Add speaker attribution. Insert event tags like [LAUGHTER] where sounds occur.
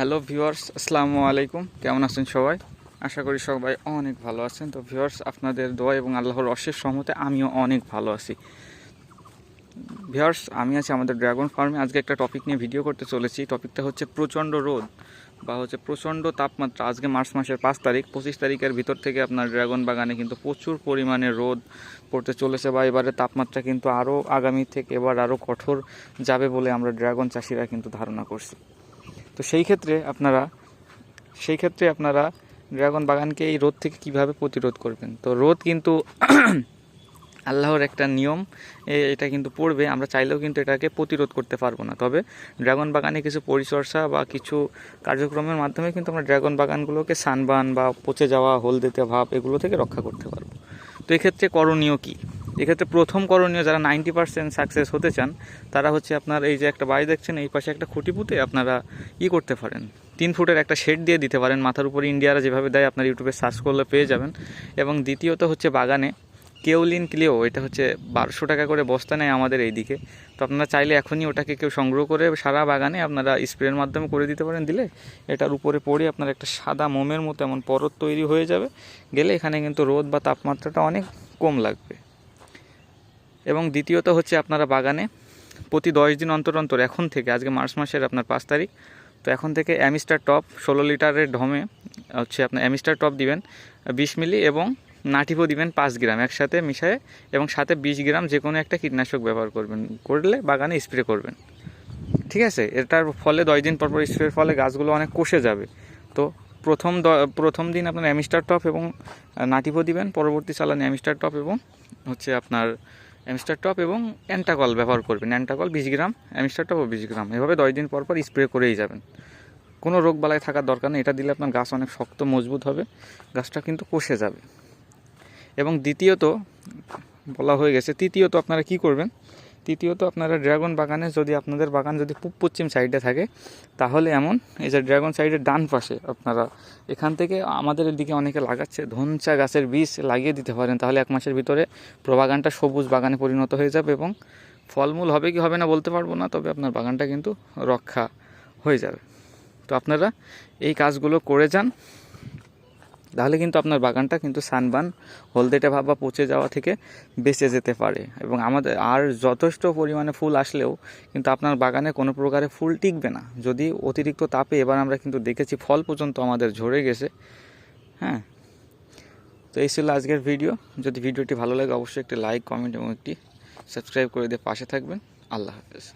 Speaker 1: Hello viewers, আসসালামু আলাইকুম। কেমন আছেন সবাই? আশা করি সবাই অনেক ভালো আছেন। তো ভিউয়ার্স, আপনাদের দোয়া এবং আল্লাহর অশেষ সহমতে আমিও অনেক ভালো আছি। ভিউয়ার্স, আমি আছি আমাদের ড্রাগন ফার্মে। আজকে একটা টপিক নিয়ে ভিডিও করতে চলেছি। টপিকটা হচ্ছে প্রচণ্ড রোদ বা হচ্ছে প্রচণ্ড তাপমাত্রা। আজকে মার্চ মাসের পাঁচ তারিখ। পঁচিশ তারিখের ভিতর থেকে আপনার ড্রাগন বাগানে কিন্তু প্রচুর পরিমাণে রোদ পড়তে চলেছে বা এবারে তাপমাত্রা কিন্তু আরও আগামী থেকে এবার আরও কঠোর যাবে বলে আমরা ড্রাগন চাষিরা কিন্তু ধারণা করছি। তো সেই ক্ষেত্রে আপনারা, সেই ক্ষেত্রে আপনারা ড্রাগন বাগানকে এই রোদ থেকে কীভাবে প্রতিরোধ করবেন? তো রোদ কিন্তু [CLEARS THROAT] আল্লাহর একটা নিয়ম এটা কিন্তু পড়বে। আমরা চাইলেও কিন্তু এটাকে প্রতিরোধ করতে পারব না। তবে ড্রাগন বাগানে কিছু পরিচর্যা বা কিছু কার্যক্রমের মাধ্যমে কিন্তু আমরা ড্রাগন বাগানগুলোকে সানবান বা পচে যাওয়া, হলদেতে ভাব এগুলো থেকে রক্ষা করতে পারব। তো এক্ষেত্রে করণীয় কী? এক্ষেত্রে প্রথম করণীয় যারা নাইনটি পার্সেন্ট সাকসেস হতে চান, তারা হচ্ছে আপনার এই যে একটা বাড়ি দেখছেন, এই পাশে একটা খুঁটি পুঁতে আপনারা ই করতে পারেন। তিন ফুটের একটা শেড দিয়ে দিতে পারেন, মাথার উপরে ইন্ডিয়ারা যেভাবে দেয়, আপনার ইউটিউবে সার্চ করলে পেয়ে যাবেন। এবং দ্বিতীয়ত হচ্ছে বাগানে কেউলিন ক্লিও, এটা হচ্ছে বারোশো টাকা করে বস্তা নেয় আমাদের এই দিকে তো আপনারা চাইলে এখনই ওটাকে কেউ সংগ্রহ করে সারা বাগানে আপনারা স্প্রের মাধ্যমে করে দিতে পারেন, দিলে এটার উপরে পড়ে আপনার একটা সাদা মোমের মতো এমন পরত তৈরি হয়ে যাবে। গেলে এখানে কিন্তু রোদ বা তাপমাত্রাটা অনেক কম লাগবে। এবং দ্বিতীয়ত হচ্ছে আপনারা বাগানে প্রতি দশ দিন অন্তর অন্তর, এখন থেকে, আজকে মার্চ মাসের আপনার পাঁচ তারিখ, তো এখন থেকে অ্যামিস্টার টপ ষোলো লিটারের ঢমে, হচ্ছে আপনার অ্যামিস্টার টপ দিবেন, বিশ মিলি এবং নাটিভো দিবেন পাঁচ গ্রাম একসাথে মিশায়ে এবং সাথে বিশ গ্রাম যে কোনো একটা কীটনাশক ব্যবহার করবেন। করলে বাগানে স্প্রে করবেন। ঠিক আছে? এটার ফলে দশ দিন পর পর স্প্রের ফলে গাছগুলো অনেক কষে যাবে। তো প্রথম প্রথম দিন আপনার অ্যামিস্টার টপ এবং নাটিভো দিবেন, পরবর্তী চালান অ্যামিস্টার টপ এবং হচ্ছে আপনার অ্যামিস্টার টপ এবং অ্যান্টাকল ব্যবহার করবেন। অ্যান্টাকল বিশ গ্রাম, অ্যামিস্টার টপ বিশ গ্রাম। এভাবে দশ দিন পর পর স্প্রে করেই যাবেন। কোনো রোগ বালায় থাকার দরকার নেই। এটা দিলে আপনার গাছ অনেক শক্ত, মজবুত হবে। গাছটা কিন্তু কষে যাবে। এবং দ্বিতীয়ত, বলা হয়ে গেছে, তৃতীয়ত আপনারা কি করবেন? তৃতীয়ত আপনারা ড্রাগন বাগানে যদি আপনাদের বাগান যদি পূব পশ্চিম সাইডে থাকে, তাহলে এমন, এই যে ড্রাগন সাইডের ডান পাশে আপনারা এখান থেকে আমাদের দিকে অনেকে লাগাচ্ছে, ধনচা গাছের বীজ লাগিয়ে দিতে পারেন, তাহলে এক মাসের ভিতরে প্রবাগানটা সবুজ বাগানে পরিণত হয়ে যাবে এবং ফলমূল হবে কি হবে না বলতে পারব না, তবে আপনার বাগানটা কিন্তু রক্ষা হয়ে যাবে। তো আপনারা এই কাজগুলো করে যান তাহলে কিন্তু আপনার বাগানটা কিন্তু সানবান, হলদেটে ভাব বা পচে যাওয়া থেকে বেঁচে যেতে পারে। এবং আমাদের আর যথেষ্ট পরিমাণে ফুল আসলেও কিন্তু আপনার বাগানে কোনো প্রকারে ফুল টিকবে না। যদি অতিরিক্ত তাপে এবার আমরা কিন্তু দেখেছি ফল পর্যন্ত আমাদের ঝরে গেছে। হ্যাঁ? তো এই ছিল আজকের ভিডিও। যদি ভিডিওটি ভালো লাগে, অবশ্যই একটি লাইক, কমেন্ট এবং একটি সাবস্ক্রাইব করে দিয়ে পাশে থাকবেন। আল্লাহ হাফেজ।